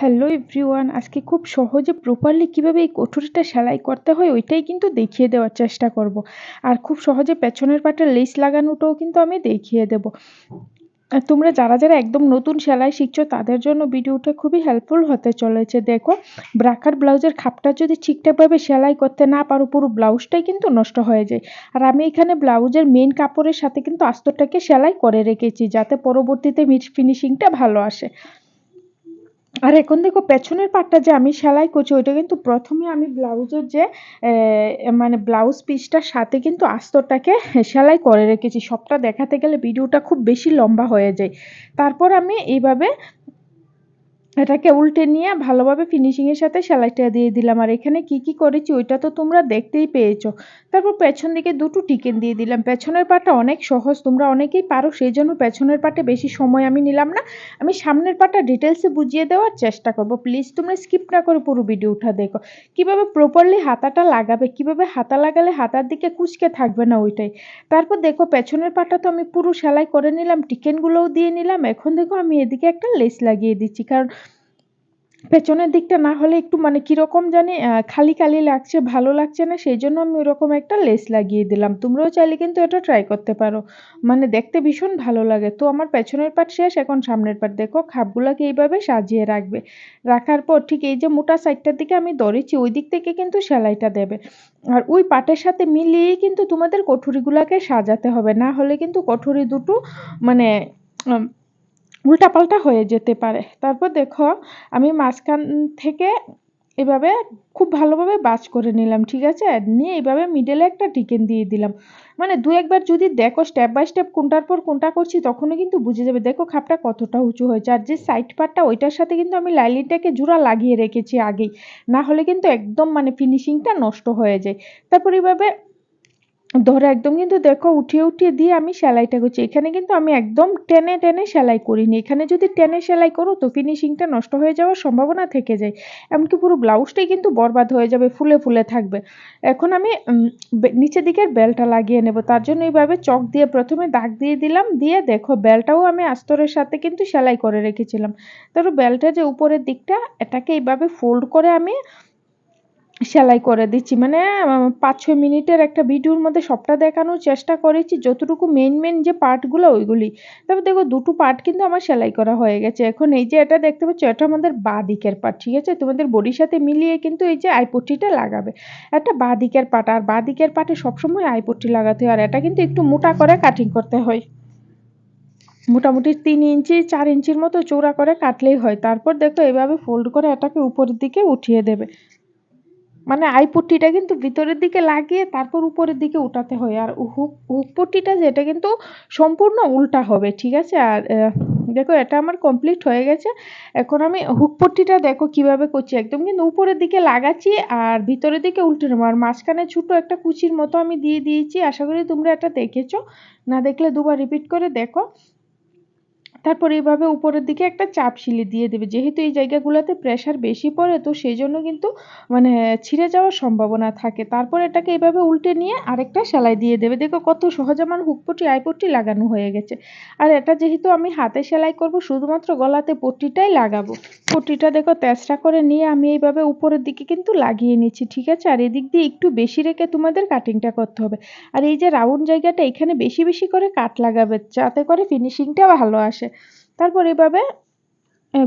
Hello everyone আজকে খুব সহজে প্রপারলি কীভাবে এই কটুরিটা সেলাই করতে হয়, ওইটাই কিন্তু দেখিয়ে দেওয়ার চেষ্টা করব। আর খুব সহজে পেছনের পাটে লেস লাগানোটাও কিন্তু আমি দেখিয়ে দেব। আর তোমরা যারা যারা একদম নতুন সেলাই শিখছো, তাদের জন্য ভিডিওটা খুবই হেল্পফুল হতে চলেছে। দেখো, ব্রাকার ব্লাউজের খাপটা যদি ঠিকঠাকভাবে সেলাই করতে না পারো, পুরো ব্লাউজটাই কিন্তু নষ্ট হয়ে যায়। আর আমি এখানে ব্লাউজের মেন কাপড়ের সাথে কিন্তু আস্তরটাকে সেলাই করে রেখেছি, যাতে পরবর্তীতে মিট ফিনিশিংটা ভালো আসে। আর এখন দেখো পেছনের পাটটা যে আমি সেলাই করছি, ওইটা কিন্তু প্রথমে আমি ব্লাউজের যে মানে ব্লাউজ পিসটার সাথে কিন্তু আস্তরটাকে সেলাই করে রেখেছি। সবটা দেখাতে গেলে ভিডিওটা খুব বেশি লম্বা হয়ে যায়। তারপর আমি এইভাবে এটাকে উল্টে নিয়ে ভালোভাবে ফিনিশিংয়ের সাথে সেলাইটা দিয়ে দিলাম। আর এখানে কি কি করেছি ওইটা তো তোমরা দেখতেই পেয়েছ। তারপর পেছন দিকে দুটো টিকেন দিয়ে দিলাম। পেছনের পাটা অনেক সহজ, তোমরা অনেকেই পারো, সেই জন্য পেছনের পাটে বেশি সময় আমি নিলাম না। আমি সামনের পাটা ডিটেলসে বুঝিয়ে দেওয়ার চেষ্টা করব। প্লিজ তোমরা স্কিপ না করে পুরো ভিডিওটা দেখো। কীভাবে প্রপারলি হাতাটা লাগাবে, কীভাবে হাতা লাগালে হাতার দিকে কুচকে থাকবে না ওইটাই। তারপর দেখো পেছনের পাটা তো আমি পুরো সেলাই করে নিলাম, টিকেনগুলোও দিয়ে নিলাম। এখন দেখো আমি এদিকে একটা লেস লাগিয়ে দিচ্ছি। কারণ পেছনের দিকটা না হলে একটু মানে কীরকম জানি খালি খালি লাগছে, ভালো লাগছে না, সেই জন্য আমি ওরকম একটা লেস লাগিয়ে দিলাম। তোমরাও চাইলে কিন্তু এটা ট্রাই করতে পারো। মানে দেখতে ভীষণ ভালো লাগে। তো আমার পেছনের পাট শেষ, এখন সামনের পাট দেখো, খাপগুলোকে এইভাবে সাজিয়ে রাখবে। রাখার পর ঠিক এই যে মোটা সাইডটার দিকে আমি ধরেছি, ওই দিক থেকে কিন্তু সেলাইটা দেবে। আর ওই পাটের সাথে মিলিয়েই কিন্তু তোমাদের কঠুরিগুলোকে সাজাতে হবে। না হলে কিন্তু কঠুরি দুটো মানে উল্টাপাল্টা হয়ে যেতে পারে। তারপর দেখো, আমি মাঝখান থেকে এভাবে খুব ভালোভাবে বাজ করে নিলাম, ঠিক আছে? নিয়ে এইভাবে মিডলে একটা টিকেন দিয়ে দিলাম। মানে দু একবার যদি দেখো স্টেপ বাই স্টেপ কোনটার পর কোনটা করছি, তখনই কিন্তু বুঝে যাবে, দেখো খাপটা কতটা উঁচু হয়েছে। আর যে সাইড পার্টটা ওইটার সাথে কিন্তু আমি লাইলিনটাকে জোড়া লাগিয়ে রেখেছি আগেই। না হলে কিন্তু একদম মানে ফিনিশিংটা নষ্ট হয়ে যায়। তারপর এইভাবে ধরে একদম কিন্তু দেখো উঠিয়ে উঠিয়ে দিয়ে আমি সেলাইটা করছি। এখানে কিন্তু আমি একদম টেনে টেনে সেলাই করিনি। এখানে যদি টেনে সেলাই করো তো ফিনিশিংটা নষ্ট হয়ে যাওয়ার সম্ভাবনা থেকে যায়। এমনকি পুরো ব্লাউজটাই কিন্তু বরবাদ হয়ে যাবে, ফুলে ফুলে থাকবে। এখন আমি নিচের দিকের বেলটা লাগিয়ে নেব। তার জন্য এইভাবে চক দিয়ে প্রথমে দাগ দিয়ে দিলাম। দিয়ে দেখো বেলটাও আমি আস্তরের সাথে কিন্তু সেলাই করে রেখেছিলাম। তারপর বেলটা যে উপরের দিকটা, এটাকে এইভাবে ফোল্ড করে আমি সেলাই করে দিচ্ছি। মানে পাঁচ ছয় মিনিটের একটা ভিডিওর মধ্যে সবটা দেখানোর চেষ্টা করেছি। যতটুকু মেন মেন যে পার্টগুলো, ওইগুলি। তবে দেখো, দুটো পার্ট কিন্তু আমার সেলাই করা হয়ে গেছে। এখন এই যে এটা দেখতে পাচ্ছ, এটা আমাদের বাঁ দিকের পার্ট, ঠিক আছে? তোমাদের বডির সাথে মিলিয়ে কিন্তু এই যে আইপট্টিটা লাগাবে। একটা বাঁ দিকের পাট আর বাঁ দিকের পাটে সবসময় আইপট্টি লাগাতে হয়। আর এটা কিন্তু একটু মোটা করে কাটিং করতে হয়। মোটামুটি তিন ইঞ্চি, চার ইঞ্চির মতো চৌড়া করে কাটলেই হয়। তারপর দেখো, এভাবে ফোল্ড করে এটাকে উপরের দিকে উঠিয়ে দেবে। মানে আইপট্টিটা কিন্তু ভিতরের দিকে লাগিয়ে তারপর উপরের দিকে উঠাতে হয়। আর হুক হুক হুকপট্টিটা যেটা কিন্তু সম্পূর্ণ উল্টা হবে, ঠিক আছে? আর দেখো, এটা আমার কমপ্লিট হয়ে গেছে। এখন আমি হুকপট্টিটা দেখো কীভাবে করছি। একদম কিন্তু উপরের দিকে লাগাচ্ছি আর ভিতরের দিকে উল্টে নেব। আর মাঝখানে ছোটো একটা কুচির মতো আমি দিয়ে দিয়েছি। আশা করি তোমরা এটা দেখেছ। না দেখলে দুবার রিপিট করে দেখো। তারপর এইভাবে উপরের দিকে একটা চাপ শিলি দিয়ে দেবে। যেহেতু এই জায়গাগুলোতে প্রেশার বেশি পড়ে, তো সেই জন্য কিন্তু মানে ছিঁড়ে যাওয়ার সম্ভাবনা থাকে। তারপর এটাকে এইভাবে উল্টে নিয়ে আরেকটা সেলাই দিয়ে দেবে। দেখো কত সহজে আমার হুকপট্টি, আইপট্টি লাগানো হয়ে গেছে। আর এটা যেহেতু আমি হাতে সেলাই করব, শুধুমাত্র গলাতে পট্টিটাই লাগাবো। পট্টিটা দেখো তেসরা করে নিয়ে আমি এইভাবে উপরের দিকে কিন্তু লাগিয়ে নিচ্ছি, ঠিক আছে? আর এদিক দিয়ে একটু বেশি রেখে তোমাদের কাটিংটা করতে হবে। আর এই যে রাউন্ড জায়গাটা এখানে বেশি বেশি করে কাট লাগাবে, যাতে করে ফিনিশিংটা ভালো আসে। তারপর এভাবে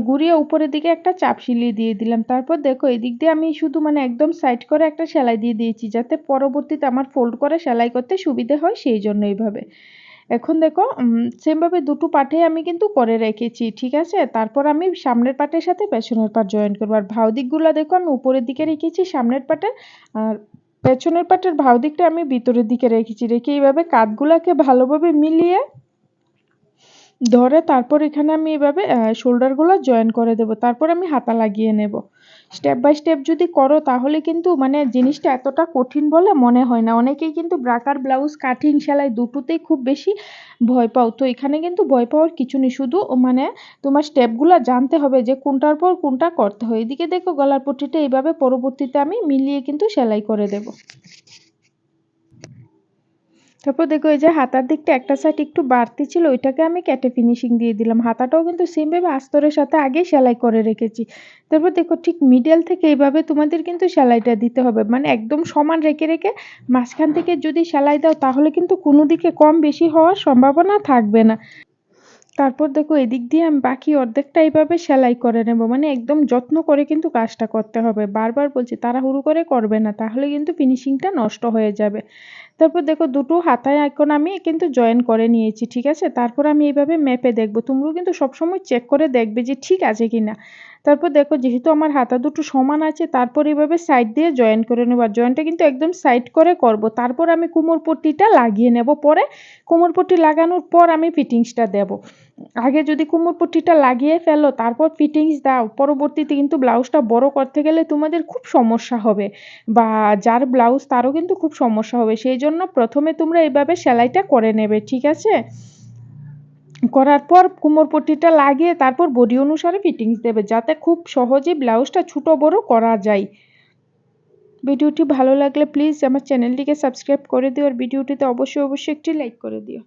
ঘুরিয়ে উপরের দিকে একটা চাপ সিলিয়ে দিয়ে দিলাম। তারপর দেখো, এদিক দিয়ে আমি শুধু মানে একদম সাইড করে একটা সেলাই দিয়ে দিয়েছি, যাতে পরবর্তীতে আমার ফোল্ড করে সেলাই করতে সুবিধে হয় সেই জন্য এইভাবে এখন দেখো সেমভাবে দুটো পাটে আমি কিন্তু করে রেখেছি, ঠিক আছে? তারপর আমি সামনের পাটের সাথে পেছনের পাট জয়েন করব। আর ভাও দিকগুলো দেখো, আমি উপরের দিকে রেখেছি, সামনের পাটে আর পেছনের পাটের ভাও দিকটা আমি ভিতরের দিকে রেখেছি। রেখে এইভাবে কাঠগুলাকে ভালোভাবে মিলিয়ে ধরে তারপর এখানে আমি এভাবে শোল্ডারগুলো জয়েন করে দেব। তারপর আমি হাতা লাগিয়ে নেব। স্টেপ বাই স্টেপ যদি করো, তাহলে কিন্তু মানে জিনিসটা এতটা কঠিন বলে মনে হয় না। অনেকেই কিন্তু ব্রাকার ব্লাউজ কাটিং সেলাই দুটোতেই খুব বেশি ভয় পাও। তো এখানে কিন্তু ভয় পাওয়ার কিছু নেই। শুধু মানে তোমার স্টেপগুলো জানতে হবে যে কোনটার পর কোনটা করতে হয়। এদিকে দেখো গলার পট্টিটা এইভাবে পরবর্তীতে আমি মিলিয়ে কিন্তু সেলাই করে দেব। তারপর দেখো এই যে হাতার দিকটা একটা সাইড একটু বাড়তি ছিল, ওইটাকে আমি কেটে ফিনিশিং দিয়ে দিলাম। হাতাটাও কিন্তু সেমভাবে আস্তরের সাথে আগেই সেলাই করে রেখেছি। তারপর দেখো ঠিক মিডল থেকে এইভাবে তোমাদের কিন্তু সেলাইটা দিতে হবে। মানে একদম সমান রেখে রেখে মাঝখান থেকে যদি সেলাই দাও, তাহলে কিন্তু কোনো দিকে কম বেশি হওয়ার সম্ভাবনা থাকবে না। তারপর দেখো এদিক দিয়ে আমি বাকি অর্ধেকটা এইভাবে সেলাই করে নেব। মানে একদম যত্ন করে কিন্তু কাজটা করতে হবে। বারবার বলছি তারা তাড়াহুড়ো করে করবে না, তাহলে কিন্তু ফিনিশিংটা নষ্ট হয়ে যাবে। তারপর দেখো দুটো হাতায় এখন আমি কিন্তু জয়েন করে নিয়েছি, ঠিক আছে? তারপর আমি এইভাবে ম্যাপে দেখব। তোমরাও কিন্তু সবসময় চেক করে দেখবে যে ঠিক আছে কি না তারপর দেখো যেহেতু আমার হাতা দুটো সমান আছে, তারপর এইভাবে সাইড দিয়ে জয়েন করে নেব। আর জয়েনটা কিন্তু একদম সাইড করে করব। তারপর আমি কোমর পট্টিটা লাগিয়ে নেব। পরে কোমর পট্টি লাগানোর পর আমি ফিটিংসটা দেব। আগে যদি কোমর পট্টিটা লাগিয়ে ফেলো, তারপর ফিটিংস দাও, পরবর্তীতে কিন্তু ব্লাউজটা বড় করতে গেলে তোমাদের খুব সমস্যা হবে। বা যার ব্লাউজ তারও কিন্তু খুব সমস্যা হবে। সেই জন্য প্রথমে তোমরা এইভাবে সেলাইটা করে নেবে, ঠিক আছে? করার পর কোমর পট্টিটা লাগিয়ে তারপর বডি অনুসারে ফিটিংস দেবে, যাতে খুব সহজেই ব্লাউজটা ছোটো বড় করা যায়। ভিডিওটি ভালো লাগলে প্লিজ আমার চ্যানেলটিকে সাবস্ক্রাইব করে দিও, আর ভিডিওটিতে অবশ্যই অবশ্যই একটি লাইক করে দিও।